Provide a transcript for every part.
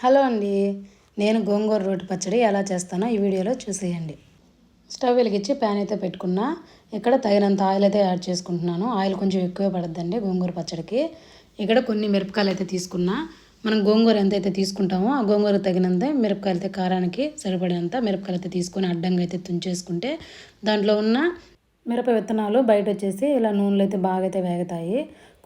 Hello అండి. నేను గోంగూర రోటి పచ్చడి ఎలా చేస్తానో ఈ వీడియోలో చూసేయండి. స్టవ్ వెలిగించి ప్యాన్ అయితే పెట్టుకున్నా ఇక్కడ తగినంత ఆయిల్ అయితే యాడ్ చేసుకుంటున్నాను. ఆయిల్ కొంచెం ఎక్కువే పడద్దండి గోంగూర పచ్చడికి. ఇక్కడ కొన్ని మిరపకాయలు అయితే తీసుకున్నా మనం గోంగూర ఎంత అయితే తీసుకుంటామో ఆ గోంగూర తగినంత మిరపకాయలు అయితే కారానికి సరిపడేంత మిరపకాయలు అయితే తీసుకొని అడ్డంగా అయితే తుంచేసుకుంటే దాంట్లో ఉన్న మిరప విత్తనాలు బయట వచ్చేసి ఇలా నూనెలు అయితే బాగా అయితే వేగుతాయి.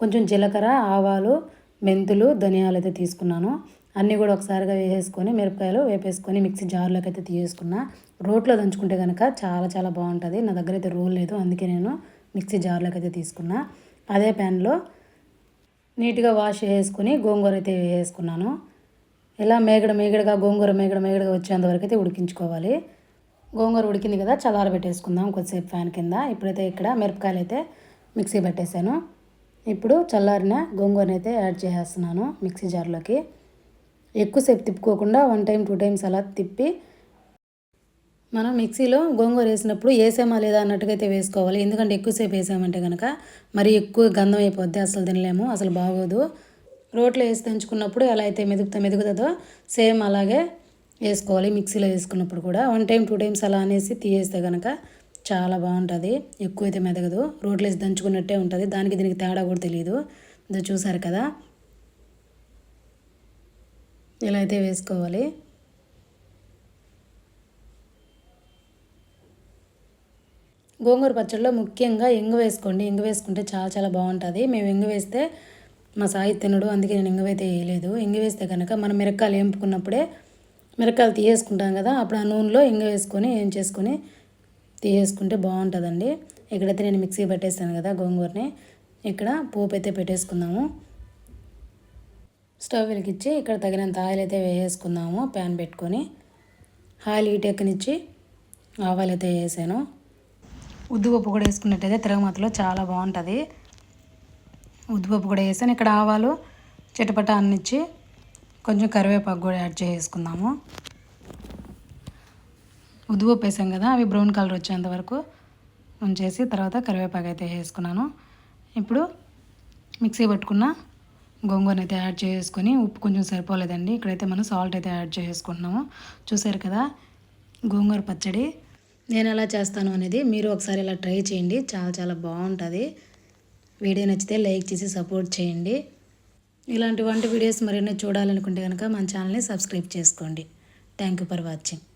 కొంచెం జీలకర్ర ఆవాలు మెంతులు ధనియాలు అయితే తీసుకున్నాను. అన్నీ కూడా ఒకసారిగా వేసేసుకొని మిరపకాయలు వేపేసుకొని మిక్సీ జార్లోకి అయితే తీసేసుకున్నా. రోట్లో దంచుకుంటే కనుక చాలా చాలా బాగుంటుంది. నా దగ్గర అయితే రోల్ లేదు. అందుకే నేను మిక్సీ జార్లోకి అయితే తీసుకున్నా. అదే ప్యాన్లో నీట్గా వాష్ చేసుకుని గోంగూర అయితే వేసుకున్నాను ఇలా మేగడ మేగడగా గోంగూర మేగడ మేగడగా వచ్చేంత వరకు అయితే ఉడికించుకోవాలి. గోంగూర ఉడికింది కదా చల్లార పెట్టేసుకుందాం కొద్దిసేపు ఫ్యాన్ కింద. ఇప్పుడైతే ఇక్కడ మిరపకాయలు అయితే మిక్సీ పెట్టేశాను. ఇప్పుడు చల్లారిన గోంగూరని అయితే యాడ్ చేసేస్తున్నాను మిక్సీ జార్లోకి. ఎక్కువసేపు తిప్పుకోకుండా వన్ టైం టూ టైమ్స్ అలా తిప్పి మనం మిక్సీలో గోంగూర వేసినప్పుడు వేసామా లేదా అన్నట్టుగా అయితే వేసుకోవాలి. ఎందుకంటే ఎక్కువసేపు వేసామంటే కనుక మరి ఎక్కువ గంధం అయిపోద్ది అసలు తినలేము అసలు బాగోదు. రోట్లో వేసి దంచుకున్నప్పుడు ఎలా అయితే మెదుపుతా మెదుగుతుందో సేమ్ అలాగే వేసుకోవాలి మిక్సీలో వేసుకున్నప్పుడు కూడా. వన్ టైం టూ టైమ్స్ అలా అనేసి తీయేస్తే కనుక చాలా బాగుంటుంది. ఎక్కువ అయితే మెదగదు. రోట్లో వేసి దంచుకున్నట్టే ఉంటుంది. దానికి దీనికి తేడా కూడా తెలియదు ఇది చూసారు కదా? ఇలా అయితే వేసుకోవాలి. గోంగూర పచ్చడిలో ముఖ్యంగా ఎంగు వేసుకోండి. ఎంగు వేసుకుంటే చాలా చాలా బాగుంటుంది. మేము ఎంగు వేస్తే మా సాయి తినడు అందుకే నేను ఎంగువైతే వేయలేదు. ఎంగు వేస్తే కనుక మనం మిరకాయలు వేపుకున్నప్పుడే మిరకాయలు తీసేసుకుంటాం కదా అప్పుడు ఆ నూనెలో ఎంగు వేసుకొని ఏం చేసుకొని తీసేసుకుంటే బాగుంటుందండి. ఇక్కడైతే నేను మిక్సీ పెట్టేస్తాను కదా గోంగూరని. ఇక్కడ పోపు అయితే పెట్టేసుకుందాము. స్టవ్ వెలిగించి ఇక్కడ తగినంత ఆయిల్ అయితే వేసేసుకుందాము. ప్యాన్ పెట్టుకొని ఆయిల్ హీట్ ఎక్కనిచ్చి ఆవాలు అయితే వేసాను. ఉద్దుపప్పు కూడా వేసుకున్నట్టయితే తిరగమాతలో చాలా బాగుంటుంది. ఉద్దుపప్పు కూడా వేసాను. ఇక్కడ ఆవాలు చిటపట అన్నిచ్చి కొంచెం కరివేపాకు కూడా యాడ్ చేసుకుందాము ఉద్దుపప్పు వేసాం కదా అవి బ్రౌన్ కలర్ వచ్చేంత వరకు ఉంచేసి తర్వాత కరివేపాకు అయితే వేసుకున్నాను. ఇప్పుడు మిక్సీ పట్టుకున్న గోంగూర అయితే యాడ్ చేసుకొని ఉప్పు కొంచెం సరిపోలేదండి. ఇక్కడైతే మనం సాల్ట్ అయితే యాడ్ చేసుకుంటున్నాము. చూసారు కదా? గోంగూర పచ్చడి. నేను ఎలా చేస్తాను అనేది మీరు ఒకసారి ఇలా ట్రై చేయండి. చాలా చాలా బాగుంటుంది. వీడియో నచ్చితే లైక్ చేసి సపోర్ట్ చేయండి. ఇలాంటి వంటి వీడియోస్ మరిన్ని చూడాలనుకుంటే కనుక మన ఛానల్ని సబ్స్క్రైబ్ చేసుకోండి. Thank you for watching.